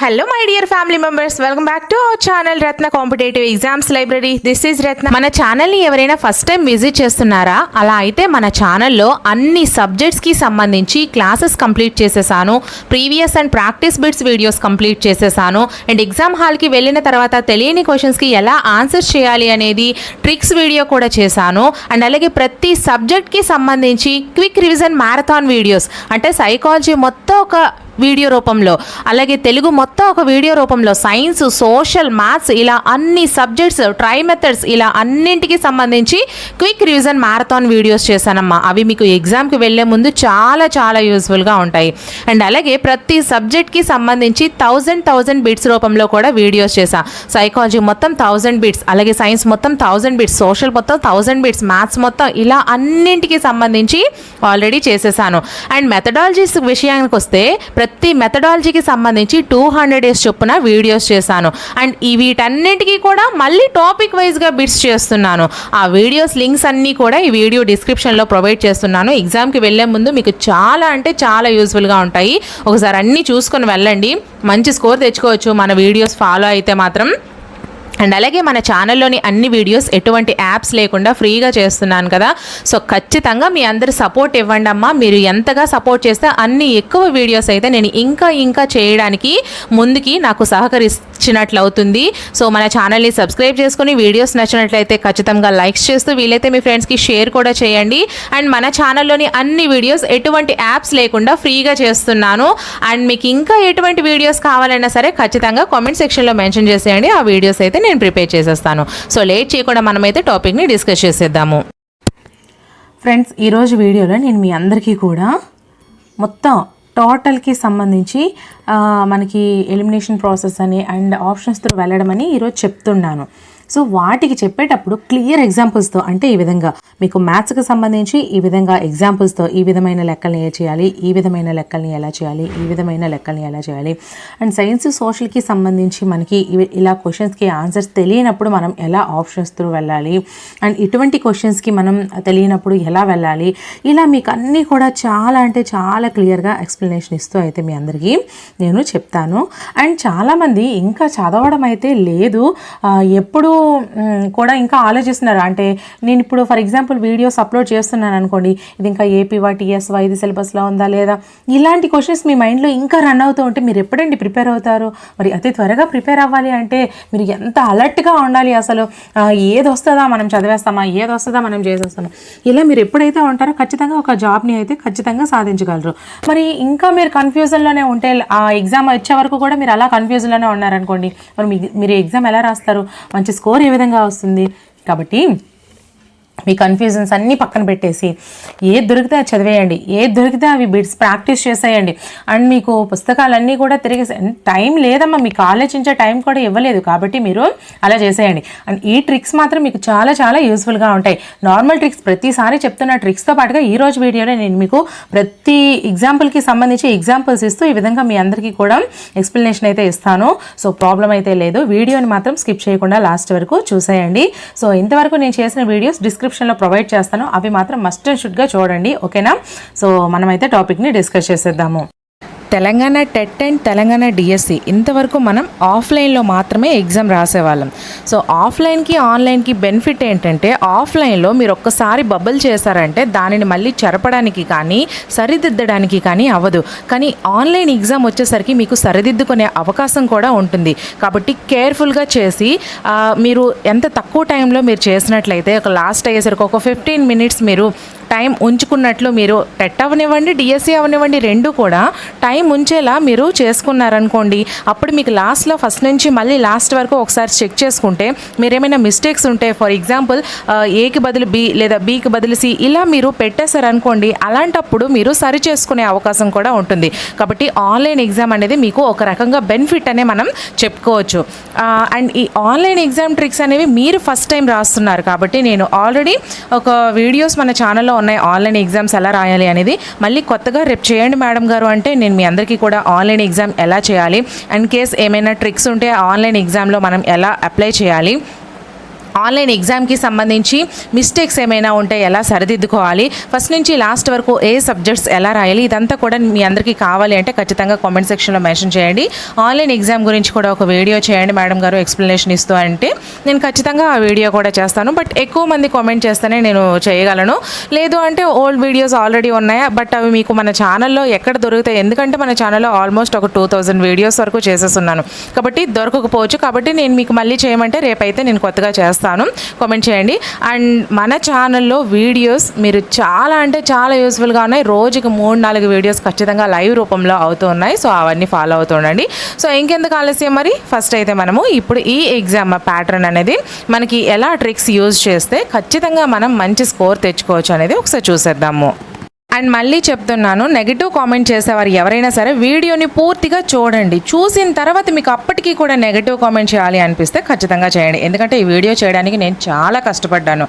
Hello my dear family members welcome back to our channel Ratna competitive exams library this is Ratna మన ఛానల్ని ఎవరైనా first time visit చేస్తున్నారా? అలా అయితే మన ఛానల్లో అన్ని సబ్జెక్ట్స్కి సంబంధించి క్లాసెస్ కంప్లీట్ చేసేసాను. Previous and practice bits videos complete చేసేసాను. అండ్ ఎగ్జామ్ హాల్కి వెళ్ళిన తర్వాత తెలియని క్వశ్చన్స్కి ఎలా ఆన్సర్స్ చేయాలి అనేది ట్రిక్స్ వీడియో కూడా చేశాను. అండ్ అలాగే ప్రతి సబ్జెక్ట్కి సంబంధించి క్విక్ రివిజన్ మ్యారథాన్ వీడియోస్ అంటే సైకాలజీ మొత్తం ఒక వీడియో రూపంలో. అలాగే తెలుగు మొత్తం ఒక వీడియో రూపంలో. సైన్స్ సోషల్ మ్యాథ్స్ ఇలా అన్ని సబ్జెక్ట్స్ ట్రై మెథడ్స్ ఇలా అన్నింటికి సంబంధించి క్విక్ రివిజన్ మ్యారథాన్ వీడియోస్ చేశానమ్మా. అవి మీకు ఎగ్జామ్కి వెళ్ళే ముందు చాలా చాలా యూస్ఫుల్గా ఉంటాయి. అండ్ అలాగే ప్రతి సబ్జెక్ట్కి సంబంధించి థౌజండ్ థౌజండ్ బిట్స్ రూపంలో కూడా వీడియోస్ చేశా. సైకాలజీ మొత్తం థౌజండ్ బిట్స్ అలాగే సైన్స్ మొత్తం థౌజండ్ బిట్స్ సోషల్ మొత్తం థౌజండ్ బిట్స్ మ్యాథ్స్ మొత్తం ఇలా అన్నింటికి సంబంధించి ఆల్రెడీ చేసేసాను. అండ్ మెథడాలజీస్ విషయానికి వస్తే ప్రతి ప్రతి మెథడాలజీకి సంబంధించి టూ హండ్రెడ్ డేస్ చొప్పున వీడియోస్ చేశాను. అండ్ ఈ వీటన్నిటికీ కూడా మళ్ళీ టాపిక్ వైజ్గా బిట్స్ చేస్తున్నాను. ఆ వీడియోస్ లింక్స్ అన్నీ కూడా ఈ వీడియో డిస్క్రిప్షన్లో ప్రొవైడ్ చేస్తున్నాను. ఎగ్జామ్కి వెళ్ళే ముందు మీకు చాలా అంటే చాలా యూస్ఫుల్గా ఉంటాయి. ఒకసారి అన్నీ చూసుకొని వెళ్ళండి. మంచి స్కోర్ తెచ్చుకోవచ్చు. మన వీడియోస్ ఫాలో అయితే మాత్రం. అండ్ అలాగే మన ఛానల్లోని అన్ని వీడియోస్ ఎటువంటి యాప్స్ లేకుండా ఫ్రీగా చేస్తున్నాను కదా. సో ఖచ్చితంగా మీ అందరి సపోర్ట్ ఇవ్వండి అమ్మా. మీరు ఎంతగా సపోర్ట్ చేస్తే అన్ని ఎక్కువ వీడియోస్ అయితే నేను ఇంకా ఇంకా చేయడానికి ముందుకి నాకు సహకరించినట్లు అవుతుంది సో మన ఛానల్ని సబ్స్క్రైబ్ చేసుకుని వీడియోస్ నచ్చినట్లయితే ఖచ్చితంగా లైక్స్ చేస్తూ వీలైతే మీ ఫ్రెండ్స్కి షేర్ కూడా చేయండి. అండ్ మన ఛానల్లోని అన్ని వీడియోస్ ఎటువంటి యాప్స్ లేకుండా ఫ్రీగా చేస్తున్నాను. అండ్ మీకు ఇంకా ఎటువంటి వీడియోస్ కావాలన్నా సరే ఖచ్చితంగా కామెంట్ సెక్షన్లో మెన్షన్ చేసేయండి. ఆ వీడియోస్ అయితే నేను ప్రిపేర్ చేసేస్తాను. సో లేట్ చేయకుండా మనమైతే టాపిక్ని డిస్కస్ చేసేద్దాము. ఫ్రెండ్స్ ఈరోజు వీడియోలో నేను మీ అందరికీ కూడా మొత్తం టోటల్కి సంబంధించి మనకి ఎలిమినేషన్ ప్రాసెస్ అని అండ్ ఆప్షన్స్ త్రూ వెళ్ళడం అని ఈరోజు చెప్తున్నాను. సో వాటికి చెప్పేటప్పుడు క్లియర్ ఎగ్జాంపుల్స్తో అంటే ఈ విధంగా మీకు మ్యాథ్స్కి సంబంధించి ఈ విధంగా ఎగ్జాంపుల్స్తో ఈ విధమైన లెక్కల్ని ఏ చేయాలి ఈ విధమైన లెక్కల్ని ఎలా చేయాలి ఈ విధమైన లెక్కల్ని ఎలా చేయాలి. అండ్ సైన్స్ సోషల్కి సంబంధించి మనకి ఇవి- ఇలా క్వశ్చన్స్కి ఆన్సర్స్ తెలియనప్పుడు మనం ఎలా ఆప్షన్స్ త్రూ వెళ్ళాలి? అండ్ ఇటువంటి క్వశ్చన్స్కి మనం తెలియనప్పుడు ఎలా వెళ్ళాలి? ఇలా మీకు అన్నీ కూడా చాలా అంటే చాలా క్లియర్గా ఎక్స్ప్లెనేషన్ ఇస్తూ అయితే మీ అందరికీ నేను చెప్తాను. అండ్ చాలామంది ఇంకా చదవడం అయితే లేదు. ఎప్పుడు కూడా ఇంకా ఆలోచిస్తున్నారు. అంటే నేను ఇప్పుడు ఫర్ ఎగ్జాంపుల్ వీడియోస్ అప్లోడ్ చేస్తున్నాను అనుకోండి ఇది ఇంకా ఏపీవా టీఎస్వా ఇది సిలబస్లో ఉందా లేదా? ఇలాంటి క్వశ్చన్స్ మీ మైండ్లో ఇంకా రన్ అవుతూ ఉంటే మీరు ఎప్పుడండి ప్రిపేర్ అవుతారు? మరి అతి త్వరగా ప్రిపేర్ అవ్వాలి అంటే మీరు ఎంత అలర్ట్గా ఉండాలి అసలు? ఏది వస్తుందా మనం చదివేస్తామా? ఏది వస్తుందా మనం చేసేస్తామా? ఇలా మీరు ఎప్పుడైతే ఉంటారో ఖచ్చితంగా ఒక జాబ్ని అయితే ఖచ్చితంగా సాధించగలరు. మరి ఇంకా మీరు కన్ఫ్యూజన్లోనే ఉంటే ఆ ఎగ్జామ్ వచ్చే వరకు కూడా మీరు అలా కన్ఫ్యూజన్లోనే ఉన్నారనుకోండి మరి మీరు ఎగ్జామ్ ఎలా రాస్తారు? మంచి స్కోర్ ఏ విధంగా వస్తుంది? కాబట్టి మీ కన్ఫ్యూజన్స్ అన్నీ పక్కన పెట్టేసి ఏది దొరికితే అది చదివేయండి ఏది దొరికితే అవి బిట్స్ ప్రాక్టీస్ చేసేయండి. అండ్ మీకు పుస్తకాలన్నీ కూడా తిరిగి టైం లేదమ్మా మీకు ఆలోచించే టైం కూడా ఇవ్వలేదు కాబట్టి మీరు అలా చేసేయండి. అండ్ ఈ ట్రిక్స్ మాత్రం మీకు చాలా చాలా యూస్ఫుల్గా ఉంటాయి. నార్మల్ ట్రిక్స్ ప్రతిసారి చెప్తున్న ట్రిక్స్తో పాటుగా ఈ రోజు వీడియోలో నేను మీకు ప్రతి ఎగ్జాంపుల్కి సంబంధించి ఎగ్జాంపుల్స్ ఇస్తూ ఈ విధంగా మీ అందరికీ కూడా ఎక్స్ప్లెనేషన్ అయితే ఇస్తాను. సో ప్రాబ్లం అయితే లేదు. వీడియోని మాత్రం స్కిప్ చేయకుండా లాస్ట్ వరకు చూసేయండి. సో ఇంతవరకు నేను చేసిన వీడియోస్ డిస్క్రిప్షన్ డిస్క్రిప్షన్లో ప్రొవైడ్ చేస్తాను. అవి మాత్రం మస్ట్ అండ్ షుడ్గా చూడండి. ఓకేనా సో మనమైతే టాపిక్ని డిస్కస్ చేసేద్దాము. Telangana TET and Telangana DSC ఇంతవరకు మనం ఆఫ్లైన్లో మాత్రమే ఎగ్జామ్ రాసేవాళ్ళం. సో ఆఫ్లైన్కి ఆన్లైన్కి బెనిఫిట్ ఏంటంటే ఆఫ్లైన్లో మీరు ఒక్కసారి బబుల్ చేశారంటే దానిని మళ్ళీ చెరపడానికి కానీ సరిదిద్దడానికి కానీ అవ్వదు. కానీ ఆన్లైన్ ఎగ్జామ్ వచ్చేసరికి మీకు సరిదిద్దుకునే అవకాశం కూడా ఉంటుంది. కాబట్టి కేర్ఫుల్గా చేసి మీరు ఎంత తక్కువ టైంలో మీరు చేసినట్లయితే ఒక లాస్ట్ అయ్యేసరికి ఒక ఫిఫ్టీన్ మినిట్స్ మీరు టైం ఉంచుకున్నట్లు మీరు టెట్ అవనివ్వండి డిఎస్సి అవనివ్వండి రెండు కూడా టైం ఉంచేలా మీరు చేసుకున్నారనుకోండి అప్పుడు మీకు లాస్ట్లో ఫస్ట్ నుంచి మళ్ళీ లాస్ట్ వరకు ఒకసారి చెక్ చేసుకుంటే మీరు ఏమైనా మిస్టేక్స్ ఉంటే ఫర్ ఎగ్జాంపుల్ ఏకి బదులు బి లేదా బీకి బదులు సి ఇలా మీరు పెట్టేశారనుకోండి అలాంటప్పుడు మీరు సరి చేసుకునే అవకాశం కూడా ఉంటుంది. కాబట్టి ఆన్లైన్ ఎగ్జామ్ అనేది మీకు ఒక రకంగా బెనిఫిట్ అనే మనం చెప్పుకోవచ్చు. అండ్ ఈ ఆన్లైన్ ఎగ్జామ్ ట్రిక్స్ అనేవి మీరు ఫస్ట్ టైం రాస్తున్నారు కాబట్టి నేను ఆల్రెడీ ఒక వీడియోస్ మన ఛానల్లో ఉన్నాయి. ఆన్లైన్ ఎగ్జామ్స్ ఎలా రాయాలి అనేది మళ్ళీ కొత్తగా రేపు చేయండి మేడం గారు అంటే నేను మీ అందరికీ కూడా ఆన్లైన్ ఎగ్జామ్ ఎలా చేయాలి? అండ్ కేస్ ఏమైనా ట్రిక్స్ ఉంటే ఆన్లైన్ ఎగ్జామ్లో మనం ఎలా అప్లై చేయాలి? ఆన్లైన్ ఎగ్జామ్కి సంబంధించి మిస్టేక్స్ ఏమైనా ఉంటే ఎలా సరిదిద్దుకోవాలి? ఫస్ట్ నుంచి లాస్ట్ వరకు ఏ సబ్జెక్ట్స్ ఎలా రాయాలి? ఇదంతా కూడా మీ అందరికీ కావాలి అంటే ఖచ్చితంగా కామెంట్ సెక్షన్లో మెన్షన్ చేయండి. ఆన్లైన్ ఎగ్జామ్ గురించి కూడా ఒక వీడియో చేయండి మేడం గారు ఎక్స్ప్లెనేషన్ ఇస్తూ అంటే. నేను ఖచ్చితంగా ఆ వీడియో కూడా చేస్తాను. బట్ ఎక్కువ మంది కామెంట్ చేస్తేనే నేను చేయగలను. లేదు అంటే ఓల్డ్ వీడియోస్ ఆల్రెడీ ఉన్నాయా? బట్ అవి మీకు మన ఛానల్లో ఎక్కడ దొరుకుతాయి? ఎందుకంటే మన ఛానల్లో ఆల్మోస్ట్ ఒక టూ థౌజండ్ వీడియోస్ వరకు చేసేస్తున్నాను కాబట్టి దొరకకపోవచ్చు. కాబట్టి నేను మీకు మళ్ళీ చేయమంటే రేపైతే నేను కొత్తగా చేస్తాను. కామెంట్ చేయండి. అండ్ మన ఛానల్లో వీడియోస్ మీరు చాలా అంటే చాలా యూస్ఫుల్గా ఉన్నాయి. రోజుకి మూడు నాలుగు వీడియోస్ ఖచ్చితంగా లైవ్ రూపంలో అవుతూ ఉన్నాయి. సో అవన్నీ ఫాలో అవుతుండండి సో ఇంకెందుకు ఆలస్యం మరి? ఫస్ట్ అయితే మనము ఇప్పుడు ఈ ఎగ్జామ్ ప్యాటర్న్ అనేది మనకి ఎలా ట్రిక్స్ యూజ్ చేస్తే ఖచ్చితంగా మనం మంచి స్కోర్ తెచ్చుకోవచ్చు అనేది ఒకసారి చూసేద్దాము. అండ్ మళ్ళీ చెప్తున్నాను నెగిటివ్ కామెంట్ చేసేవారు ఎవరైనా సరే వీడియోని పూర్తిగా చూడండి. చూసిన తర్వాత మీకు అప్పటికీ కూడా నెగిటివ్ కామెంట్ చేయాలి అనిపిస్తే ఖచ్చితంగా చేయండి. ఎందుకంటే ఈ వీడియో చేయడానికి నేను చాలా కష్టపడ్డాను.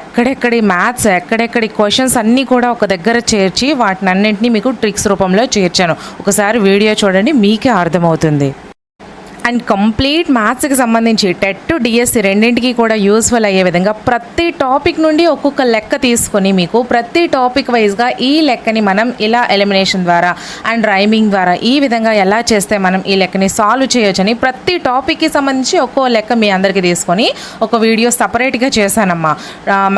ఎక్కడెక్కడి మ్యాథ్స్ ఎక్కడెక్కడి క్వశ్చన్స్ అన్నీ కూడా ఒక దగ్గర చేర్చి వాటిని అన్నింటినీ మీకు ట్రిక్స్ రూపంలో చేర్చాను. ఒకసారి వీడియో చూడండి మీకే అర్థమవుతుంది. అండ్ కంప్లీట్ మ్యాథ్స్కి సంబంధించి టెట్ డిఎస్సి రెండింటికి కూడా యూస్ఫుల్ అయ్యే విధంగా ప్రతి టాపిక్ నుండి ఒక్కొక్క లెక్క తీసుకొని మీకు ప్రతి టాపిక్ వైజ్గా ఈ లెక్కని మనం ఇలా ఎలిమినేషన్ ద్వారా అండ్ రైమింగ్ ద్వారా ఈ విధంగా ఎలా చేస్తే మనం ఈ లెక్కని సాల్వ్ చేయొచ్చని ప్రతి టాపిక్కి సంబంధించి ఒక్కో లెక్క మీ అందరికీ తీసుకొని ఒక వీడియో సపరేట్గా చేశానమ్మా.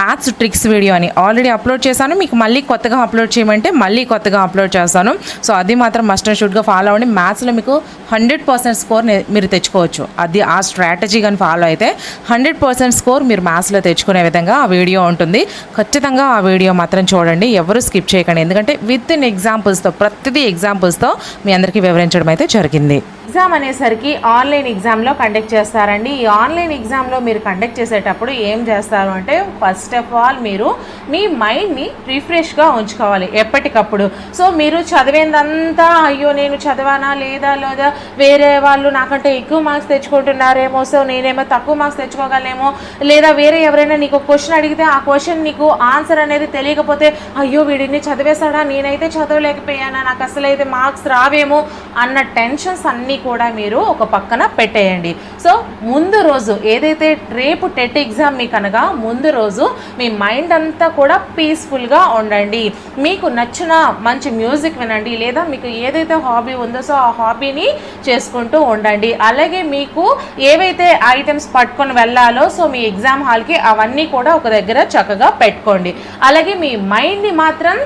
మ్యాథ్స్ ట్రిక్స్ వీడియో అని ఆల్రెడీ అప్లోడ్ చేశాను. మీకు మళ్ళీ కొత్తగా అప్లోడ్ చేయమంటే మళ్ళీ కొత్తగా అప్లోడ్ చేస్తాను. సో అది మాత్రం మస్ట్ అండ్ షుడ్గా ఫాలో అవ్వండి. మ్యాథ్స్లో మీకు హండ్రెడ్ పర్సెంట్ స్కోర్ మీరు తెచ్చుకోవచ్చు. అది ఆ స్ట్రాటజీ కానీ ఫాలో అయితే హండ్రెడ్ పర్సెంట్ స్కోర్ మీరు మ్యాథ్స్లో తెచ్చుకునే విధంగా ఆ వీడియో ఉంటుంది. ఖచ్చితంగా ఆ వీడియో మాత్రం చూడండి. ఎవరు స్కిప్ చేయకండి. ఎందుకంటే విత్ ఇన్ ఎగ్జాంపుల్స్తో ప్రతిదీ ఎగ్జాంపుల్స్తో మీ అందరికీ వివరించడం అయితే జరిగింది. ఎగ్జామ్ అనేసరికి ఆన్లైన్ ఎగ్జామ్లో కండక్ట్ చేస్తారండి. ఈ ఆన్లైన్ ఎగ్జామ్లో మీరు కండక్ట్ చేసేటప్పుడు ఏం చేస్తారు అంటే ఫస్ట్ ఆఫ్ ఆల్ మీరు మీ మైండ్ని రిఫ్రెష్గా ఉంచుకోవాలి ఎప్పటికప్పుడు. సో మీరు చదివేందంతా అయ్యో నేను చదివానా లేదా లేదా వేరే వాళ్ళు నాకంటే ఎక్కువ మార్క్స్ తెచ్చుకుంటున్నారేమో సో నేనేమో తక్కువ మార్క్స్ తెచ్చుకోగలేమో లేదా వేరే ఎవరైనా నీకు క్వశ్చన్ అడిగితే ఆ క్వశ్చన్ నీకు ఆన్సర్ అనేది తెలియకపోతే అయ్యో వీడిని చదివేశాడా? నేనైతే చదవలేకపోయానా? నాకు అసలు అయితే మార్క్స్ రావేమో అన్న టెన్షన్స్ అన్నీ కూడా మీరు ఒక పక్కన పెట్టేయండి. సో ముందు రోజు ఏదైతే రేపు టెట్ ఎగ్జామ్ మీకు అనగా ముందు రోజు మీ మైండ్ అంతా కూడా పీస్ఫుల్గా ఉండండి. మీకు నచ్చిన మంచి మ్యూజిక్ వినండి లేదా మీకు ఏదైతే హాబీ ఉందో సో ఆ హాబీని చేసుకుంటూ ఉండండి. అలాగే మీకు ఏవైతే ఐటమ్స్ పట్టుకొని వెళ్ళాలో సో మీ ఎగ్జామ్ హాల్కి అవన్నీ కూడా ఒక దగ్గర చక్కగా పెట్టుకోండి. అలాగే మీ మైండ్ని మాత్రం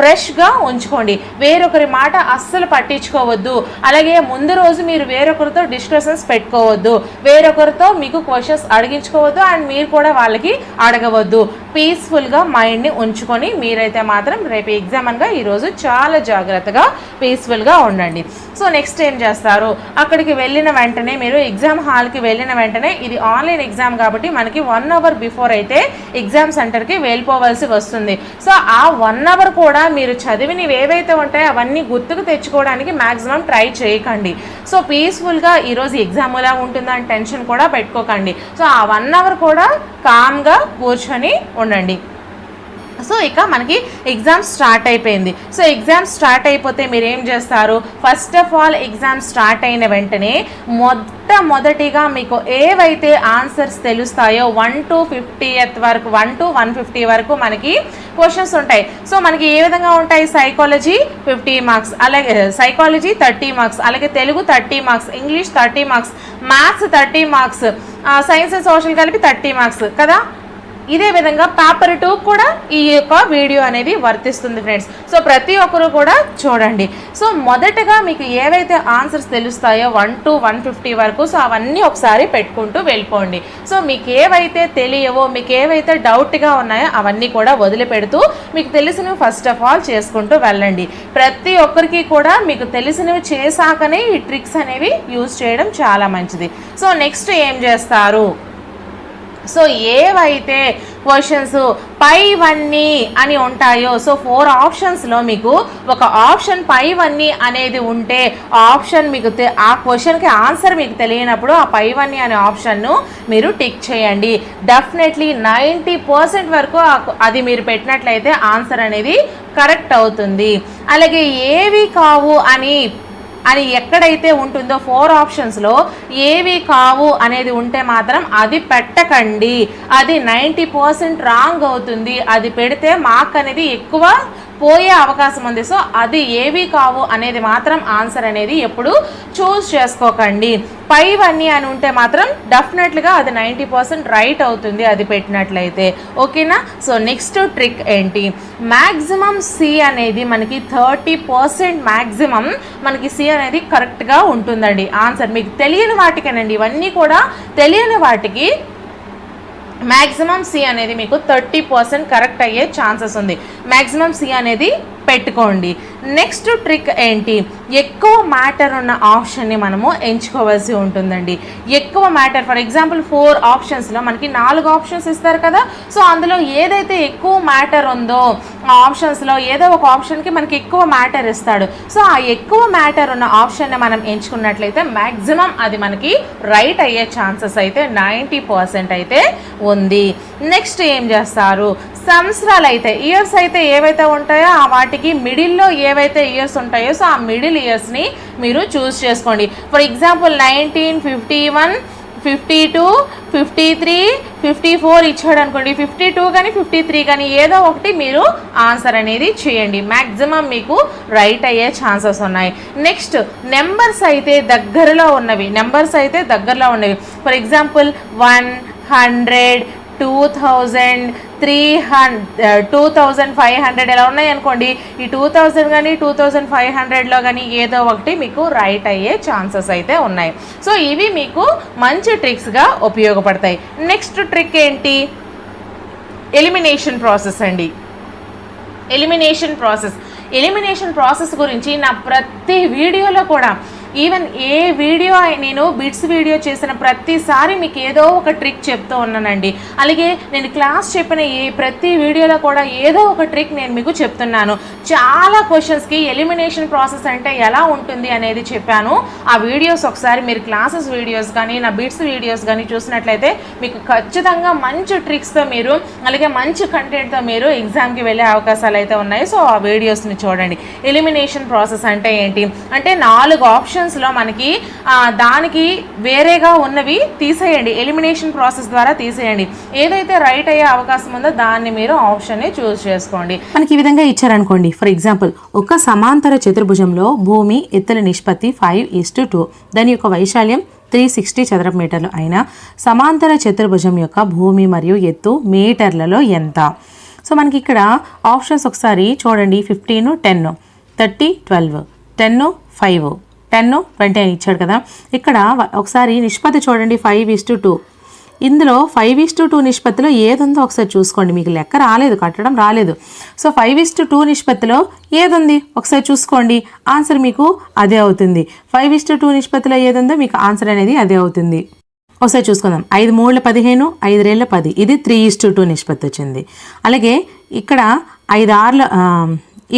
ఫ్రెష్గా ఉంచుకోండి. వేరొకరి మాట అస్సలు పట్టించుకోవద్దు. అలాగే ముందు రోజు మీరు వేరొకరితో డిస్కషన్స్ పెట్టుకోవద్దు. వేరొకరితో మీకు క్వశ్చన్స్ అడిగించుకోవద్దు అండ్ మీరు కూడా వాళ్ళకి అడగవద్దు. పీస్ఫుల్గా మైండ్ని ఉంచుకొని మీరైతే మాత్రం రేపు ఎగ్జామ్ అనగా ఈరోజు చాలా జాగ్రత్తగా పీస్ఫుల్గా ఉండండి. సో నెక్స్ట్ ఏం చేస్తారు? అక్కడికి వెళ్ళిన వెంటనే మీరు ఎగ్జామ్ హాల్కి వెళ్ళిన వెంటనే ఇది ఆన్లైన్ ఎగ్జామ్ కాబట్టి మనకి వన్ అవర్ బిఫోర్ అయితే ఎగ్జామ్ సెంటర్కి వెళ్ళిపోవాల్సి వస్తుంది. సో ఆ వన్ అవర్ కూడా మీరు చదివినవి ఏవైతే ఉంటాయో అవన్నీ గుర్తుకు తెచ్చుకోవడానికి మ్యాక్సిమం ట్రై చేయకండి. సో పీస్ఫుల్గా ఈరోజు ఎగ్జామ్ ఎలా ఉంటుందని టెన్షన్ కూడా పెట్టుకోకండి. సో ఆ వన్ అవర్ కూడా కామ్గా కూర్చొని ఉండండి. సో ఇక మనకి ఎగ్జామ్ స్టార్ట్ అయిపోయింది. సో ఎగ్జామ్ స్టార్ట్ అయిపోతే మీరు ఏం చేస్తారు? First of all exam start అయిన వెంటనే మొట్టమొదటిగా మీకు ఏవైతే ఆన్సర్స్ తెలుస్తాయో వన్ టు ఫిఫ్టీయత్ వరకు వన్ టు వన్ ఫిఫ్టీ వరకు మనకి క్వశ్చన్స్ ఉంటాయి. సో మనకి ఏ విధంగా ఉంటాయి? సైకాలజీ ఫిఫ్టీ మార్క్స్ అలాగే సైకాలజీ థర్టీ మార్క్స్ అలాగే Telugu thirty marks English thirty marks maths thirty marks science and social కలిపి థర్టీ మార్క్స్ కదా? ఇదే విధంగా పేపర్ టూ కూడా ఈ యొక్క వీడియో అనేది వర్తిస్తుంది ఫ్రెండ్స్ సో ప్రతి ఒక్కరు కూడా చూడండి. సో మొదటగా మీకు ఏవైతే ఆన్సర్స్ తెలుస్తాయో వన్ టు వన్ ఫిఫ్టీ వరకు సో అవన్నీ ఒకసారి పెట్టుకుంటూ వెళ్ళిపోండి. సో మీకు ఏవైతే తెలియవో మీకు ఏవైతే డౌట్గా ఉన్నాయో అవన్నీ కూడా వదిలిపెడుతూ మీకు తెలిసినవి ఫస్ట్ ఆఫ్ ఆల్ చేసుకుంటూ వెళ్ళండి. ప్రతి ఒక్కరికి కూడా మీకు తెలిసినవి చేశాకనే ఈ ట్రిక్స్ అనేవి యూజ్ చేయడం చాలా మంచిది. సో నెక్స్ట్ ఏం చేస్తారు? సో ఏవైతే క్వశ్చన్స్ పైవన్నీ అని ఉంటాయో సో ఫోర్ ఆప్షన్స్లో మీకు ఒక ఆప్షన్ పైవన్నీ అనేది ఉంటే ఆప్షన్ మీకు ఆ క్వశ్చన్కి ఆన్సర్ మీకు తెలియనప్పుడు ఆ పైవన్నీ అనే ఆప్షన్ను మీరు టిక్ చేయండి. డెఫినెట్లీ నైంటీ పర్సెంట్ వరకు అది మీరు పెట్టినట్లయితే ఆన్సర్ అనేది కరెక్ట్ అవుతుంది. అలాగే ఏవి కావు అని అని ఎక్కడైతే ఉంటుందో ఫోర్ ఆప్షన్స్లో ఏవి కావు అనేది ఉంటే మాత్రం అది పెట్టకండి. అది నైంటీ పర్సెంట్ రాంగ్ అవుతుంది. అది పెడితే మార్క్ అనేది ఎక్కువ పోయే అవకాశం ఉంది. సో అది ఏవి కావు అనేది మాత్రం ఆన్సర్ అనేది ఎప్పుడు చూస్ చేసుకోకండి. పైవన్నీ అని ఉంటే మాత్రం డెఫినెట్గా అది నైంటీ పర్సెంట్ రైట్ అవుతుంది అది పెట్టినట్లయితే. ఓకేనా? సో నెక్స్ట్ ట్రిక్ ఏంటి? మ్యాక్సిమం సి అనేది మనకి థర్టీ పర్సెంట్ మ్యాక్సిమం మనకి సి అనేది కరెక్ట్గా ఉంటుందండి. ఆన్సర్ మీకు తెలియని వాటికేనండి. ఇవన్నీ కూడా తెలియని వాటికి మ్యాక్సిమం సి అనేది మీకు థర్టీ పర్సెంట్ కరెక్ట్ అయ్యే ఛాన్సెస్ ఉంది. మ్యాక్సిమం సి అనేది పెట్టుకోండి. నెక్స్ట్ ట్రిక్ ఏంటి? ఎక్కువ మ్యాటర్ ఉన్న ఆప్షన్ని మనము ఎంచుకోవాల్సి ఉంటుందండి. ఎక్కువ మ్యాటర్ ఫర్ ఎగ్జాంపుల్ ఫోర్ ఆప్షన్స్లో మనకి నాలుగు ఆప్షన్స్ ఇస్తారు కదా. సో అందులో ఏదైతే ఎక్కువ మ్యాటర్ ఉందో ఆ ఆప్షన్స్లో ఏదో ఒక ఆప్షన్కి మనకి ఎక్కువ మ్యాటర్ ఇస్తాడు. సో ఆ ఎక్కువ మ్యాటర్ ఉన్న ఆప్షన్ని మనం ఎంచుకున్నట్లయితే మ్యాక్సిమం అది మనకి రైట్ అయ్యే ఛాన్సెస్ అయితే నైంటీ పర్సెంట్ అయితే ఉంది. నెక్స్ట్ ఏం చేస్తారు? సంవత్సరాలు అయితే ఇయర్స్ అయితే ఏవైతే ఉంటాయో ఆ వాటికి మిడిల్లో ఏవైతే ఇయర్స్ ఉంటాయో సో ఆ మిడిల్ ఇయర్స్ని మీరు చూస్ చేసుకోండి. For example nineteen fifty one fifty two fifty three fifty four ఇచ్చాడు అనుకోండి ఫిఫ్టీ టూ కానీ ఫిఫ్టీ త్రీ కానీ ఏదో ఒకటి మీరు ఆన్సర్ అనేది చేయండి. మ్యాక్సిమం మీకు రైట్ అయ్యే ఛాన్సెస్ ఉన్నాయి. నెక్స్ట్ నెంబర్స్ అయితే దగ్గరలో ఉన్నవి. నెంబర్స్ అయితే దగ్గరలో ఉన్నవి. For example one hundred two thousand three hundred two thousand five hundred ఎలా ఉన్నాయి అనుకోండి? ఈ టూ థౌజండ్ కానీ టూ థౌజండ్ ఫైవ్ హండ్రెడ్లో కానీ ఏదో ఒకటి మీకు రైట్ అయ్యే ఛాన్సెస్ అయితే ఉన్నాయి. సో ఇవి మీకు మంచి ట్రిక్స్గా ఉపయోగపడతాయి. నెక్స్ట్ ట్రిక్ ఏంటి? ఎలిమినేషన్ ప్రాసెస్ అండి. Elimination process. ఎలిమినేషన్ ప్రాసెస్ గురించి నా ప్రతి వీడియోలో కూడా ఈవెన్ ఏ వీడియో నేను బిట్స్ వీడియో చేసిన ప్రతిసారి మీకు ఏదో ఒక ట్రిక్ చెప్తూ ఉన్నానండి. అలాగే నేను క్లాస్ చెప్పిన ఏ ప్రతి వీడియోలో కూడా ఏదో ఒక ట్రిక్ నేను మీకు చెప్తున్నాను. చాలా క్వశ్చన్స్కి ఎలిమినేషన్ ప్రాసెస్ అంటే ఎలా ఉంటుంది అనేది చెప్పాను. ఆ వీడియోస్ ఒకసారి మీరు క్లాసెస్ వీడియోస్ కానీ నా బిట్స్ వీడియోస్ కానీ చూసినట్లయితే మీకు ఖచ్చితంగా మంచి ట్రిక్స్తో మీరు అలాగే మంచి కంటెంట్తో మీరు ఎగ్జామ్కి వెళ్ళే అవకాశాలు అయితే ఉన్నాయి. సో ఆ వీడియోస్ని చూడండి. ఎలిమినేషన్ ప్రాసెస్ అంటే ఏంటి? అంటే నాలుగు ఆప్షన్స్లో మనకి దానికి వేరేగా ఉన్నవి తీసేయండి. ఎలిమినేషన్ ప్రాసెస్ ద్వారా తీసేయండి. ఏదైతే రైట్ అయ్యే అవకాశం ఉందో దాన్ని మీరు ఆప్షన్ని చూస్ చేసుకోండి. మనకి ఈ విధంగా ఇచ్చారనుకోండి. ఫర్ ఎగ్జాంపుల్ ఒక సమాంతర చతుర్భుజంలో భూమి ఎత్తుల నిష్పత్తి ఫైవ్ ఇస్ టు టూ దాని యొక్క వైశాల్యం త్రీ సిక్స్టీ చదరపు మీటర్లు అయిన సమాంతర చతుర్భుజం యొక్క భూమి మరియు ఎత్తు మీటర్లలో ఎంత? సో మనకి ఇక్కడ ఆప్షన్స్ ఒకసారి చూడండి. Fifteen ten thirty twelve ten five ten twenty అని ఇచ్చాడు కదా. ఇక్కడ ఒకసారి నిష్పత్తి చూడండి ఫైవ్ ఈస్ టు టూ. ఇందులో ఫైవ్ ఈస్ టు టూ నిష్పత్తిలో ఏది ఉందో ఒకసారి చూసుకోండి. మీకు లెక్క రాలేదు కట్టడం రాలేదు. So five is to two నిష్పత్తిలో ఏది ఉంది ఒకసారి చూసుకోండి. ఆన్సర్ మీకు అదే అవుతుంది. ఫైవ్ ఈస్ టు టూ నిష్పత్తిలో ఏదుందో మీకు ఆన్సర్ అనేది అదే అవుతుంది. ఒకసారి చూసుకుందాం. ఐదు మూడుల పదిహేను ఐదు రేళ్ళ పది. ఇది త్రీ ఈస్ టు టూ నిష్పత్తి వచ్చింది. అలాగే ఇక్కడ ఐదు ఆర్ల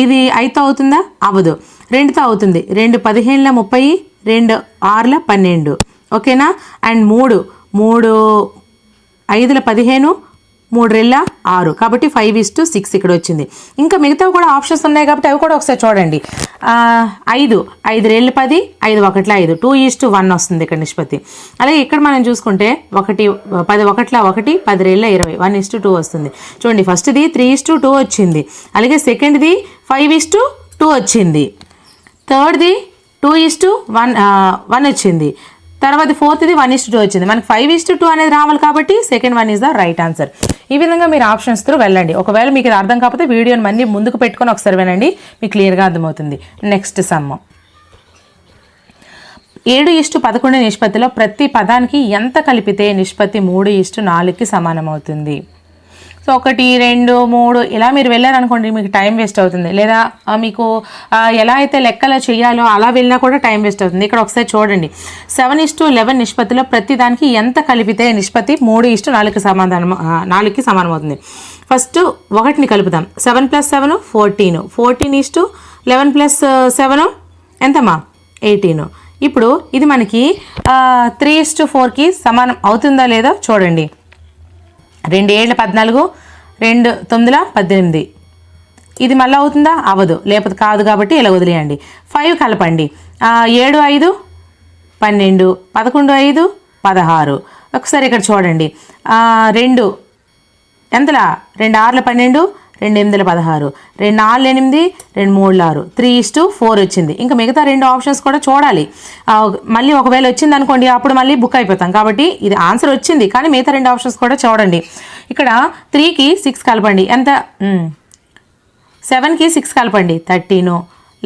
ఇది ఐదు అవుతుందా? అవ్వదు. రెండుతో అవుతుంది రెండు పదిహేనుల ముప్పై రెండు ఆరుల పన్నెండు. ఓకేనా? అండ్ మూడు మూడు ఐదుల పదిహేను మూడు రెళ్ళ ఆరు. కాబట్టి ఫైవ్ ఇస్ టు సిక్స్ ఇక్కడ వచ్చింది. ఇంకా మిగతావి కూడా ఆప్షన్స్ ఉన్నాయి కాబట్టి అవి కూడా ఒకసారి చూడండి. ఐదు ఐదు రెళ్ళు పది ఐదు ఒకట్ల ఐదు. టూ ఈస్ టు వన్ వస్తుంది ఇక్కడ నిష్పత్తి. అలాగే ఇక్కడ మనం చూసుకుంటే ఒకటి పది ఒకట్ల ఒకటి పది రెళ్ళ ఇరవై. వన్ ఇస్ టు టూ వస్తుంది. చూడండి ఫస్ట్ది త్రీ ఇస్ టు టూ వచ్చింది. అలాగే సెకండ్ది ఫైవ్ ఇస్ టు టూ వచ్చింది. థర్డ్ది two is to one one వచ్చింది. తర్వాత ఫోర్త్ది వన్ ఇస్ టూ వచ్చింది. మనకి ఫైవ్ ఇస్ టూ అనేది రావాలి కాబట్టి second one is the right answer. ఈ విధంగా మీరు ఆప్షన్స్ త్రూ వెళ్ళండి. ఒకవేళ మీకు ఇది అర్థం కాకపోతే వీడియోని మళ్ళీ ముందుకు పెట్టుకొని ఒకసారి వినండి. మీకు క్లియర్గా అర్థమవుతుంది. Next sum. ఏడు ఇష్టు పదకొండు నిష్పత్తిలో ప్రతి పదానికి ఎంత కలిపితే నిష్పత్తి మూడు ఇష్టు నాలుగుకి సమానం అవుతుంది సో ఒకటి రెండు మూడు ఇలా మీరు వెళ్ళారనుకోండి మీకు టైం వేస్ట్ అవుతుంది. లేదా మీకు ఎలా అయితే లెక్కలు చేయాలో అలా వెళ్ళినా కూడా టైం వేస్ట్ అవుతుంది. ఇక్కడ ఒకసారి చూడండి. సెవెన్ ఇస్టు లెవెన్ నిష్పత్తిలో ప్రతి దానికి ఎంత కలిపితే నిష్పత్తి మూడు ఇస్టు నాలుగుకి సమాధానం నాలుగుకి సమానం అవుతుంది. ఫస్ట్ ఒకటిని కలుపుదాం. Seven plus seven fourteen. Fourteen is to eleven plus seven ఎంతమ్మా? ఎయిటీన్. ఇప్పుడు ఇది మనకి త్రీ ఇస్టు ఫోర్కి సమానం అవుతుందా లేదో చూడండి. రెండు ఏళ్ళ పద్నాలుగు రెండు తొమ్మిదిల పద్దెనిమిది. ఇది మళ్ళీ అవుతుందా? అవ్వదు. లేకపోతే కాదు కాబట్టి ఇలా వదిలేయండి. ఫైవ్ కలపండి. ఏడు ఐదు పన్నెండు పదకొండు ఐదు పదహారు. ఒకసారి ఇక్కడ చూడండి. రెండు. ఎంతలా? రెండు ఆరుల పన్నెండు రెండు ఎనిమిదిల పదహారు. రెండు నాలుగు ఎనిమిది రెండు మూడు ఆరు త్రీ ఇస్ టు ఫోర్ వచ్చింది. ఇంకా మిగతా రెండు ఆప్షన్స్ కూడా చూడాలి. మళ్ళీ ఒకవేళ వచ్చింది అనుకోండి అప్పుడు మళ్ళీ బుక్ అయిపోతాం. కాబట్టి ఇది ఆన్సర్ వచ్చింది. కానీ మిగతా రెండు ఆప్షన్స్ కూడా చూడండి. ఇక్కడ త్రీకి సిక్స్ కలపండి. ఎంత? సెవెన్కి సిక్స్ కలపండి. థర్టీను.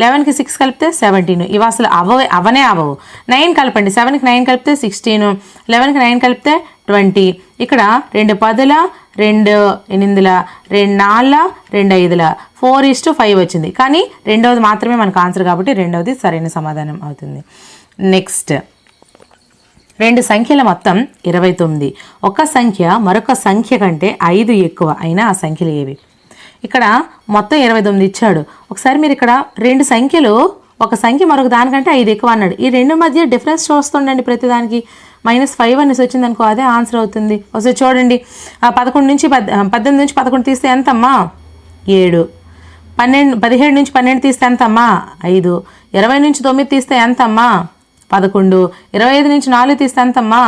లెవెన్కి సిక్స్ కలిపితే సెవెంటీన్. ఇవి అసలు అవ అవనే అవవు. నైన్ కలపండి. సెవెన్కి నైన్ కలిపితే సిక్స్టీన్. లెవెన్కి నైన్ కలిపితే ట్వంటీ. ఇక్కడ రెండు పదుల రెండు ఎనిమిదిల రెండు నాలుగుల రెండు ఐదుల. ఫోర్ ఇస్ టు ఫైవ్ వచ్చింది. కానీ రెండవది మాత్రమే మనకు ఆన్సర్ కాబట్టి రెండవది సరైన సమాధానం అవుతుంది. నెక్స్ట్. రెండు సంఖ్యల మొత్తం ఇరవై తొమ్మిది. ఒక సంఖ్య మరొక సంఖ్య కంటే ఐదు ఎక్కువ అయినా ఆ సంఖ్యలు ఏవి? ఇక్కడ మొత్తం ఇరవై తొమ్మిది ఇచ్చాడు. ఒకసారి మీరు ఇక్కడ రెండు సంఖ్యలు ఒక సంఖ్య మరొక దానికంటే ఐదు ఎక్కువ అన్నాడు. ఈ రెండు మధ్య డిఫరెన్స్ చూస్తుండండి ప్రతిదానికి. మైనస్ ఫైవ్ అనేసి వచ్చింది అనుకో అదే ఆన్సర్ అవుతుంది. ఒకసారి చూడండి. పదకొండు నుంచి పద్ పద్దెనిమిది నుంచి పదకొండు తీస్తే ఎంతమ్మా? ఏడు. పన్నెండు పదిహేడు నుంచి పన్నెండు తీస్తే ఎంతమ్మా? ఐదు. ఇరవై నుంచి తొమ్మిది తీస్తే ఎంతమ్మా? పదకొండు. ఇరవై ఐదు నుంచి నాలుగు తీస్తే ఎంతమ్మా?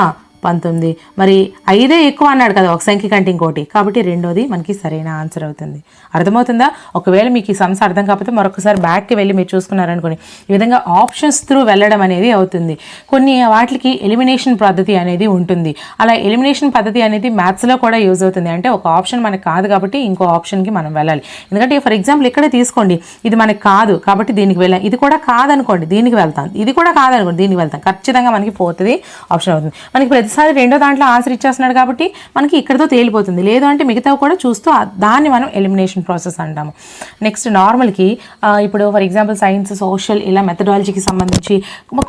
పంతొమ్మిది మరి ఐదే ఎక్కువ అన్నాడు కదా ఒక సంఖ్య కంటే ఇంకోటి. కాబట్టి రెండోది మనకి సరైన ఆన్సర్ అవుతుంది. అర్థమవుతుందా? ఒకవేళ మీకు ఈ సమస్య అర్థం కాకపోతే మరొకసారి బ్యాక్కి వెళ్ళి మీరు చూసుకున్నారనుకోండి ఈ విధంగా ఆప్షన్స్ త్రూ వెళ్ళడం అనేది అవుతుంది. కొన్ని వాటికి ఎలిమినేషన్ పద్ధతి అనేది ఉంటుంది. అలా ఎలిమినేషన్ పద్ధతి అనేది మ్యాథ్స్లో కూడా యూజ్ అవుతుంది. అంటే ఒక ఆప్షన్ మనకు కాదు కాబట్టి ఇంకో ఆప్షన్కి మనం వెళ్ళాలి. ఎందుకంటే ఫర్ ఎగ్జాంపుల్ ఇక్కడే తీసుకోండి ఇది మనకి కాదు కాబట్టి దీనికి వెళ్ళాం. ఇది కూడా కాదనుకోండి దీనికి వెళ్తాం. ఇది కూడా కాదనుకోండి దీనికి వెళ్తాం. ఖచ్చితంగా మనకి పోతుంది ఆప్షన్ అవుతుంది. మనకి ప్రతిసారి రెండో దాంట్లో ఆన్సర్ ఇచ్చేస్తున్నాడు కాబట్టి మనకి ఇక్కడతో తేలిపోతుంది. లేదు అంటే మిగతా కూడా చూస్తూ దాన్ని మనం ఎలిమినేషన్ ప్రాసెస్ అంటాము. నెక్స్ట్ నార్మల్కి ఇప్పుడు ఫర్ ఎగ్జాంపుల్ సైన్స్ సోషల్ ఇలా మెథడాలజీకి సంబంధించి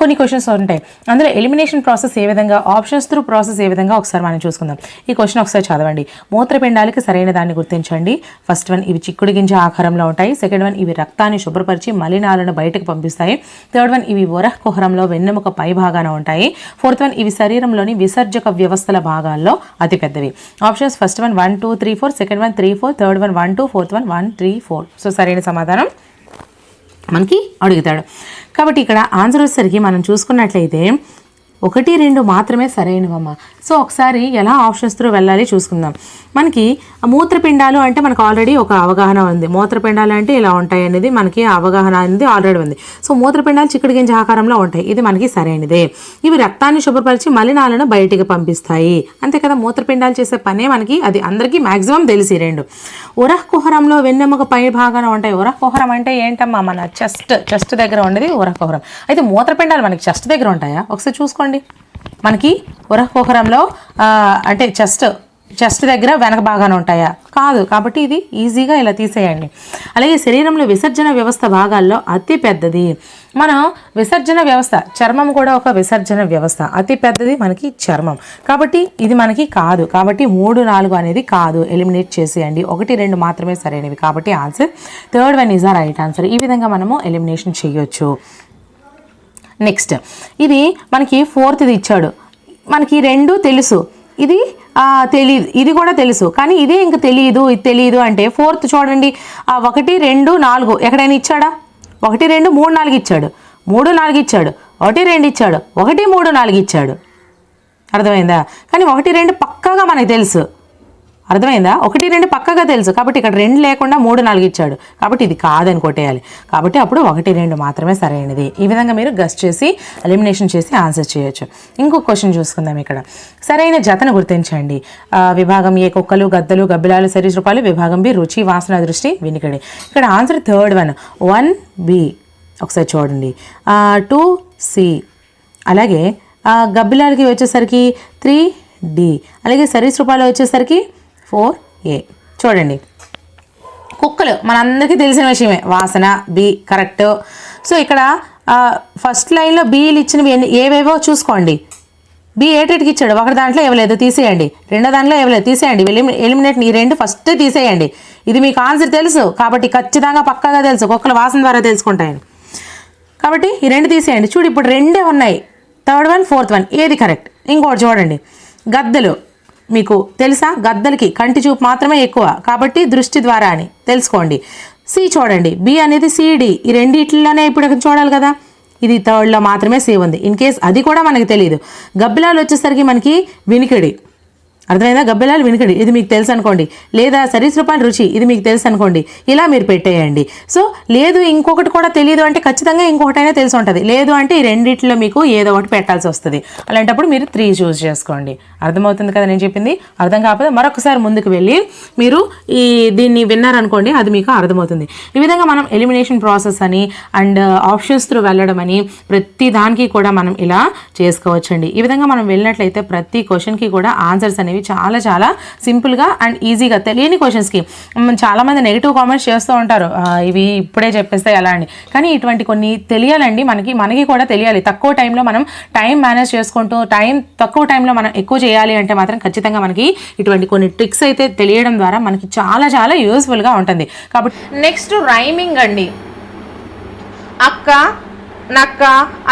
కొన్ని క్వశ్చన్స్ ఉంటాయి. అందులో ఎలిమినేషన్ ప్రాసెస్ ఏ విధంగా ఆప్షన్స్ త్రూ ప్రాసెస్ ఏ విధంగా ఒకసారి మనం చూసుకుందాం. ఈ క్వశ్చన్ ఒకసారి చదవండి. మూత్రపిండాలకి సరైన దాన్ని గుర్తించండి. ఫస్ట్ వన్ ఇవి చిక్కుడు గింజ ఆకారంలో ఉంటాయి. సెకండ్ వన్ ఇవి రక్తాన్ని శుభ్రపరిచి మలినాలను బయటకు పంపిస్తాయి. థర్డ్ వన్ ఇవి వరహ కుహరంలో వెన్నెముక పై భాగాన ఉంటాయి. ఫోర్త్ వన్ ఇవి శరీరంలోని విసర్జక వ్యవస్థల భాగాల్లో అతిపెద్దవి. Options first one one two three four second one three four third one one two fourth one one three four so సరైన సమాధానం మనకి అడుగుతాడు. కాబట్టి ఇక్కడ ఆన్సర్ వచ్చేసరికి మనం చూసుకున్నట్లయితే ఒకటి రెండు మాత్రమే సరైనవమ్మా. సో ఒకసారి ఎలా ఆప్షన్స్ త్రూ వెళ్ళాలి చూసుకుందాం. మనకి మూత్రపిండాలు అంటే మనకు ఆల్రెడీ ఒక అవగాహన ఉంది. మూత్రపిండాలు అంటే ఇలా ఉంటాయి అనేది మనకి అవగాహన అనేది ఆల్రెడీ ఉంది. సో మూత్రపిండాలు చిక్కుడు గింజ ఆకారంలో ఉంటాయి. ఇది మనకి సరైనదే. ఇవి రక్తాన్ని శుభ్రపరిచి మలినాలను బయటికి పంపిస్తాయి. అంతే కదా మూత్రపిండాలు చేసే పనే మనకి అది అందరికీ మాక్సిమం తెలిసి రెండు. ఉరహ్ కుహరంలో వెన్నెముక పై భాగాన ఉంటాయి. ఉరహ్ కుహరం అంటే ఏంటమ్మా? మన చెస్ట్ చెస్ట్ దగ్గర ఉండేది ఉరహ్ కుహరం. అయితే మూత్రపిండాలు మనకి చెస్ట్ దగ్గర ఉంటాయా? ఒకసారి చూసుకోండి. మనకి ఉరహకుహరంలో అంటే చెస్ట్ చెస్ట్ దగ్గర వెనక బాగానే ఉంటాయా? కాదు. కాబట్టి ఇది ఈజీగా ఇలా తీసేయండి. అలాగే శరీరంలో విసర్జన వ్యవస్థ భాగాల్లో అతి పెద్దది. మనం విసర్జన వ్యవస్థ చర్మం కూడా ఒక విసర్జన వ్యవస్థ. అతి పెద్దది మనకి చర్మం. కాబట్టి ఇది మనకి కాదు. కాబట్టి మూడు నాలుగు అనేది కాదు. ఎలిమినేట్ చేసేయండి. ఒకటి రెండు మాత్రమే సరైనవి. కాబట్టి answer third one is a right answer. ఈ విధంగా మనము ఎలిమినేషన్ చేయొచ్చు. నెక్స్ట్ ఇది మనకి ఫోర్త్ది ఇచ్చాడు. మనకి రెండు తెలుసు. ఇది తెలియదు ఇది కూడా తెలుసు. కానీ ఇదే ఇంకా తెలియదు ఇది తెలియదు అంటే ఫోర్త్ చూడండి. ఆ ఒకటి రెండు నాలుగు. ఎక్కడైనా ఇచ్చాడా? ఒకటి రెండు మూడు నాలుగు ఇచ్చాడు. మూడు నాలుగు ఇచ్చాడు. ఒకటి రెండు ఇచ్చాడు. ఒకటి మూడు నాలుగు ఇచ్చాడు. అర్థమైందా? కానీ ఒకటి రెండు పక్కాగా మనకు తెలుసు. అర్థమైందా? ఒకటి రెండు పక్కగా తెలుసు. కాబట్టి ఇక్కడ రెండు లేకుండా మూడు నాలుగు ఇచ్చాడు. కాబట్టి ఇది కాదని కొట్టేయాలి. కాబట్టి అప్పుడు ఒకటి రెండు మాత్రమే సరైనది. ఈ విధంగా మీరు గస్ చేసి ఎలిమినేషన్ చేసి ఆన్సర్ చేయొచ్చు. ఇంకొక క్వశ్చన్ చూసుకుందాం ఇక్కడ. సరైన జతను గుర్తించండి. విభాగం ఏ కుక్కలు గద్దలు గబ్బిలాలు సరీసృపాలు విభాగం బి రుచి వాసన దృష్టి వినికిడి. ఇక్కడ answer third one one B ఒకసారి చూడండి. టూ సి అలాగే గబ్బిలాలకి వచ్చేసరికి త్రీ డి అలాగే సరీసృపాలు వచ్చేసరికి ఫోర్ ఏ. చూడండి. కుక్కలు మనందరికీ తెలిసిన విషయమే. వాసన బి కరెక్ట్. సో ఇక్కడ ఫస్ట్ లైన్లో బీలు ఇచ్చినవి ఎన్ని ఏవేవో చూసుకోండి. బి ఏటెడ్కి ఇచ్చాడు. ఒకటి దాంట్లో ఇవ్వలేదు. తీసేయండి. రెండో దాంట్లో ఇవ్వలేదు. తీసేయండి. ఎలిమి ఎలిమినేట్ ఈ రెండు ఫస్ట్ తీసేయండి. ఇది మీకు ఆన్సర్ తెలుసు. కాబట్టి ఖచ్చితంగా పక్కాగా తెలుసు. కుక్కల వాసన ద్వారా తెలుసుకుంటాయని. కాబట్టి ఈ రెండు తీసేయండి. చూడు ఇప్పుడు రెండే ఉన్నాయి. Third one fourth one. ఏది కరెక్ట్? ఇంకోటి చూడండి. గద్దలు. మీకు తెలుసా? గద్దలకి కంటి చూపు మాత్రమే ఎక్కువ. కాబట్టి దృష్టి ద్వారా అని తెలుసుకోండి. సి చూడండి. బి అనేది సిడి ఈ రెండిట్లోనే ఇప్పుడు చూడాలి కదా. ఇది థర్డ్లో మాత్రమే సి ఉంది. ఇన్ కేస్ అది కూడా మనకి తెలియదు గబ్బిలాలు వచ్చేసరికి మనకి వినికిడి. అర్థమైందా? గబ్బెలాలు వినకండి. ఇది మీకు తెలుసు అనుకోండి. లేదా సరీసృపాల రుచి ఇది మీకు తెలుసు అనుకోండి. ఇలా మీరు పెట్టేయండి. సో లేదు ఇంకొకటి కూడా తెలియదు అంటే ఖచ్చితంగా ఇంకొకటైనా తెలిసి ఉంటుంది. లేదు అంటే ఈ రెండిట్లో మీకు ఏదో ఒకటి పెట్టాల్సి వస్తుంది. అలాంటప్పుడు మీరు త్రీ చూస్ చేసుకోండి. అర్థమవుతుంది కదా నేను చెప్పింది? అర్థం కాకపోతే మరొకసారి ముందుకు వెళ్ళి మీరు ఈ దీన్ని విన్నారనుకోండి అది మీకు అర్థమవుతుంది. ఈ విధంగా మనం ఎలిమినేషన్ ప్రాసెస్ అని అండ్ uh, ఆప్షన్స్ త్రూ వెళ్ళడం అని ప్రతి దానికి కూడా మనం ఇలా చేసుకోవచ్చండి. ఈ విధంగా మనం వెళ్ళినట్లయితే ప్రతి క్వశ్చన్కి కూడా ఆన్సర్స్ అనేవి చాలా చాలా సింపుల్గా అండ్ ఈజీగా తెలియని క్వశ్చన్స్కి చాలామంది నెగిటివ్ కామెంట్స్ చేస్తూ ఉంటారు. ఇవి ఇప్పుడే చెప్పేస్తే ఎలా అని కానీ ఇటువంటి కొన్ని తెలియాలండి. మనకి మనకి కూడా తెలియాలి. తక్కువ టైంలో మనం టైం మేనేజ్ చేసుకుంటూ టైం తక్కువ టైంలో మనం ఎక్కువ చేయాలి అంటే మాత్రం ఖచ్చితంగా మనకి ఇటువంటి కొన్ని ట్రిక్స్ అయితే తెలియడం ద్వారా మనకి చాలా చాలా యూస్ఫుల్గా ఉంటుంది. కాబట్టి నెక్స్ట్ రైమింగ్ అండి. అక్క నక్క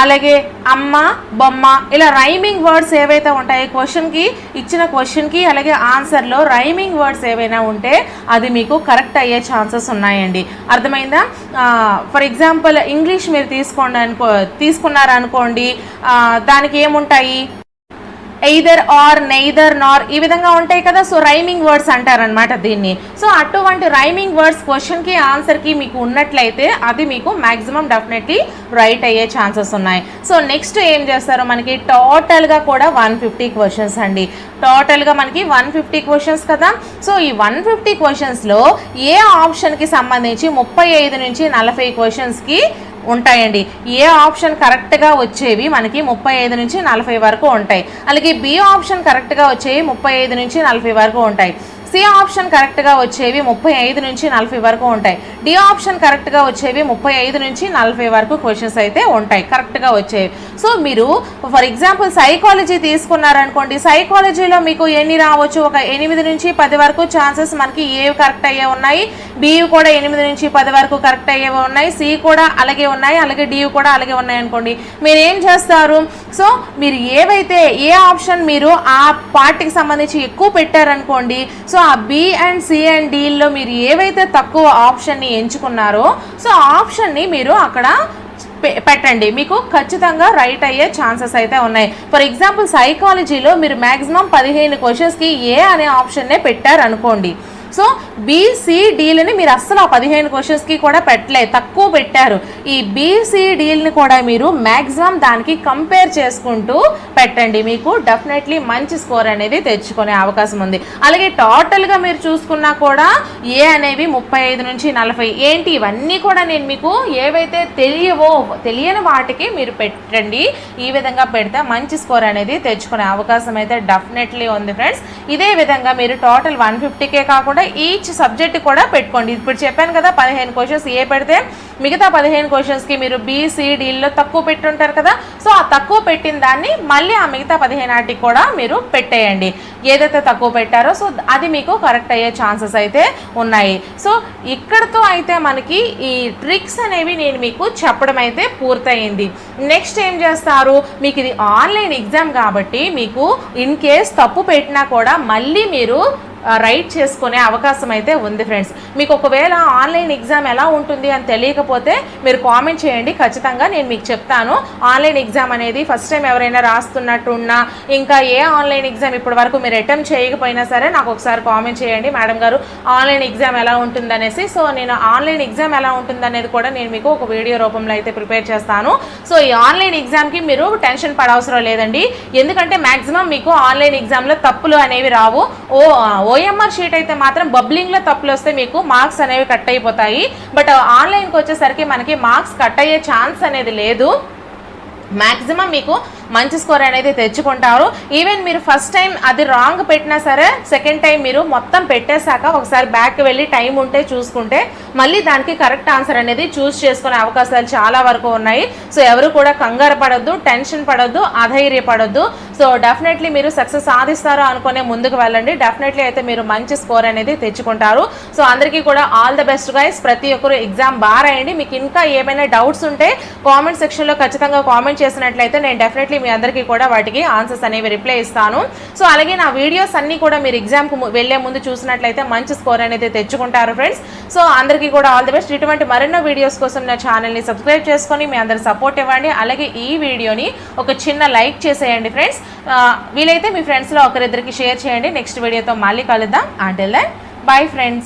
అలాగే అమ్మ బొమ్మ ఇలా రైమింగ్ వర్డ్స్ ఏవైతే ఉంటాయో క్వశ్చన్కి ఇచ్చిన క్వశ్చన్కి అలాగే ఆన్సర్లో రైమింగ్ వర్డ్స్ ఏవైనా ఉంటే అది మీకు కరెక్ట్ అయ్యే ఛాన్సెస్ ఉన్నాయండి. అర్థమైందా? ఫర్ ఎగ్జాంపుల్ ఇంగ్లీష్ మీరు తీసుకోండి అనుకో తీసుకున్నారనుకోండి దానికి ఏముంటాయి? ఎయిదర్ ఆర్ నెయిదర్ నార్ ఈ విధంగా ఉంటాయి కదా సో రైమింగ్ వర్డ్స్ అంటారనమాట దీన్ని. సో అటువంటి రైమింగ్ వర్డ్స్ క్వశ్చన్కి ఆన్సర్కి మీకు ఉన్నట్లయితే అది మీకు మ్యాక్సిమం డెఫినెట్లీ రైట్ అయ్యే ఛాన్సెస్ ఉన్నాయి. సో నెక్స్ట్ ఏం చేస్తారు? మనకి టోటల్గా కూడా వన్ ఫిఫ్టీ క్వశ్చన్స్ అండి. టోటల్గా మనకి వన్ ఫిఫ్టీ క్వశ్చన్స్ కదా. సో ఈ వన్ ఫిఫ్టీ క్వశ్చన్స్లో ఏ ఆప్షన్కి సంబంధించి ముప్పై ఐదు నుంచి నలభై క్వశ్చన్స్కి ఉంటాయండి? ఏ ఆప్షన్ కరెక్ట్గా వచ్చేవి మనకి ముప్పై ఐదు నుంచి నలభై వరకు ఉంటాయి. అలాగే బి ఆప్షన్ కరెక్ట్గా వచ్చేవి ముప్పై ఐదు నుంచి నలభై వరకు ఉంటాయి. సి ఆప్షన్ కరెక్ట్గా వచ్చేవి ముప్పై ఐదు నుంచి నలభై వరకు ఉంటాయి. డి ఆప్షన్ కరెక్ట్గా వచ్చేవి ముప్పై ఐదు నుంచి నలభై వరకు క్వశ్చన్స్ అయితే ఉంటాయి. కరెక్ట్గా వచ్చేవి. సో మీరు ఫర్ ఎగ్జాంపుల్ సైకాలజీ తీసుకున్నారనుకోండి సైకాలజీలో మీకు ఎన్ని రావచ్చు? ఒక ఎనిమిది నుంచి పది వరకు ఛాన్సెస్ మనకి ఏవి కరెక్ట్ అయ్యే ఉన్నాయి? బి కూడా ఎనిమిది నుంచి పది వరకు కరెక్ట్ అయ్యేవి ఉన్నాయి. సి కూడా అలాగే ఉన్నాయి. అలాగే డి కూడా అలాగే ఉన్నాయి అనుకోండి. మీరు ఏం చేస్తారు? సో మీరు ఏవైతే ఏ ఆప్షన్ మీరు ఆ పార్ట్కి సంబంధించి ఎక్కువ పెట్టారనుకోండి సో సో ఆ బి అండ్ సి అండ్ డీల్లో మీరు ఏవైతే తక్కువ ఆప్షన్ని ఎంచుకున్నారో సో ఆ ఆప్షన్ని మీరు అక్కడ పె- పెట్టండి. మీకు ఖచ్చితంగా రైట్ అయ్యే ఛాన్సెస్ అయితే ఉన్నాయి. ఫర్ ఎగ్జాంపుల్ సైకాలజీలో మీరు మ్యాక్సిమం పదిహేను క్వశ్చన్స్కి ఏ అనే ఆప్షన్నే పెట్టారనుకోండి. సో బీసీడీలని మీరు అస్సలు ఆ పదిహేను క్వశ్చన్స్కి కూడా పెట్టలేదు తక్కువ పెట్టారు. ఈ బీసీడీలని కూడా మీరు మ్యాక్సిమం దానికి కంపేర్ చేసుకుంటూ పెట్టండి. మీకు డెఫినెట్లీ మంచి స్కోర్ అనేది తెచ్చుకునే అవకాశం ఉంది. అలాగే టోటల్గా మీరు చూసుకున్నా కూడా ఏ అనేవి ముప్పై ఐదు నుంచి నలభై. ఏంటి? ఇవన్నీ కూడా నేను మీకు ఏవైతే తెలియవో తెలియని వాటికి మీరు పెట్టండి. ఈ విధంగా పెడితే మంచి స్కోర్ అనేది తెచ్చుకునే అవకాశం అయితే డెఫినెట్లీ ఉంది ఫ్రెండ్స్ ఇదే విధంగా మీరు టోటల్ వన్ ఫిఫ్టీకే కాకుండా ఈచ్ సబ్జెక్ట్ కూడా పెట్టుకోండి. ఇప్పుడు చెప్పాను కదా పదిహేను క్వశ్చన్స్ ఏ పెడితే మిగతా పదిహేను క్వశ్చన్స్కి మీరు బీసీడీల్లో తక్కువ పెట్టుంటారు కదా. సో ఆ తక్కువ పెట్టిన దాన్ని మళ్ళీ ఆ మిగతా పదిహేను ఆటికి కూడా మీరు పెట్టేయండి. ఏదైతే తక్కువ పెట్టారో సో అది మీకు కరెక్ట్ అయ్యే ఛాన్సెస్ అయితే ఉన్నాయి. సో ఇక్కడతో అయితే మనకి ఈ ట్రిక్స్ అనేవి నేను మీకు చెప్పడం అయితే పూర్తయింది. నెక్స్ట్ ఏం చేస్తారు? మీకు ఇది ఆన్లైన్ ఎగ్జామ్ కాబట్టి మీకు ఇన్ కేస్ తప్పు పెట్టినా కూడా మళ్ళీ మీరు రైట్ చేసుకునే అవకాశం అయితే ఉంది ఫ్రెండ్స్ మీకు ఒకవేళ ఆన్లైన్ ఎగ్జామ్ ఎలా ఉంటుంది అని తెలియకపోతే మీరు కామెంట్ చేయండి. ఖచ్చితంగా నేను మీకు చెప్తాను. ఆన్లైన్ ఎగ్జామ్ అనేది ఫస్ట్ టైం ఎవరైనా రాస్తున్నట్టున్నా ఇంకా ఏ ఆన్లైన్ ఎగ్జామ్ ఇప్పటి వరకు మీరు అటెంప్ట్ చేయకపోయినా సరే నాకు ఒకసారి కామెంట్ చేయండి. మేడం గారు ఆన్లైన్ ఎగ్జామ్ ఎలా ఉంటుందనేసి సో నేను ఆన్లైన్ ఎగ్జామ్ ఎలా ఉంటుంది అనేది కూడా నేను మీకు ఒక వీడియో రూపంలో అయితే ప్రిపేర్ చేస్తాను. సో ఈ ఆన్లైన్ ఎగ్జామ్కి మీరు టెన్షన్ పడవసరం లేదండి. ఎందుకంటే మ్యాక్సిమం మీకు ఆన్లైన్ ఎగ్జామ్లో తప్పులు అనేవి రావు. ఓ ఓ ఓఎంఆర్ షీట్ అయితే మాత్రం బబ్లింగ్లో తప్పులు వస్తే మీకు మార్క్స్ అనేవి కట్ అయిపోతాయి. బట్ ఆన్లైన్కి వచ్చేసరికి మనకి మార్క్స్ కట్ అయ్యే ఛాన్స్ అనేది లేదు. మ్యాక్సిమం మీకు మంచి స్కోర్ అనేది తెచ్చుకుంటారు. ఈవెన్ మీరు ఫస్ట్ టైం అది రాంగ్ పెట్టినా సరే సెకండ్ టైం మీరు మొత్తం పెట్టేశాక ఒకసారి బ్యాక్ వెళ్ళి టైం ఉంటే చూసుకుంటే మళ్ళీ దానికి కరెక్ట్ ఆన్సర్ అనేది చూస్ చేసుకునే అవకాశాలు చాలా వరకు ఉన్నాయి. సో ఎవరు కూడా కంగారు పడొద్దు టెన్షన్ పడొద్దు అధైర్యపడొద్దు. సో డెఫినెట్లీ మీరు సక్సెస్ సాధిస్తారు అనుకునే ముందుకు వెళ్ళండి. డెఫినెట్లీ అయితే మీరు మంచి స్కోర్ అనేది తెచ్చుకుంటారు. సో అందరికీ కూడా ఆల్ ద బెస్ట్ గైస్ ప్రతి ఒక్కరు ఎగ్జామ్ బాగా రాయండి. మీకు ఇంకా ఏమైనా డౌట్స్ ఉంటే కామెంట్ సెక్షన్లో ఖచ్చితంగా కామెంట్ చేసినట్లయితే నేను డెఫినెట్లీ డెఫినెట్లీ మీ అందరికీ కూడా వాటికి ఆన్సర్స్ అనేవి రిప్లై ఇస్తాను. సో అలాగే నా వీడియోస్ అన్నీ కూడా మీరు ఎగ్జామ్కు వెళ్ళే ముందు చూసినట్లయితే మంచి స్కోర్ అనేది తెచ్చుకుంటారు ఫ్రెండ్స్ సో అందరికీ కూడా ఆల్ ది బెస్ట్ ఇటువంటి మరెన్నో వీడియోస్ కోసం నా ఛానల్ని సబ్స్క్రైబ్ చేసుకొని మీ అందరు సపోర్ట్ ఇవ్వండి. అలాగే ఈ వీడియోని ఒక చిన్న లైక్ చేసేయండి ఫ్రెండ్స్ వీలైతే మీ ఫ్రెండ్స్లో ఒకరిద్దరికి షేర్ చేయండి. నెక్స్ట్ వీడియోతో మళ్ళీ కలుద్దాం. అంటే దెన్ బై ఫ్రెండ్స్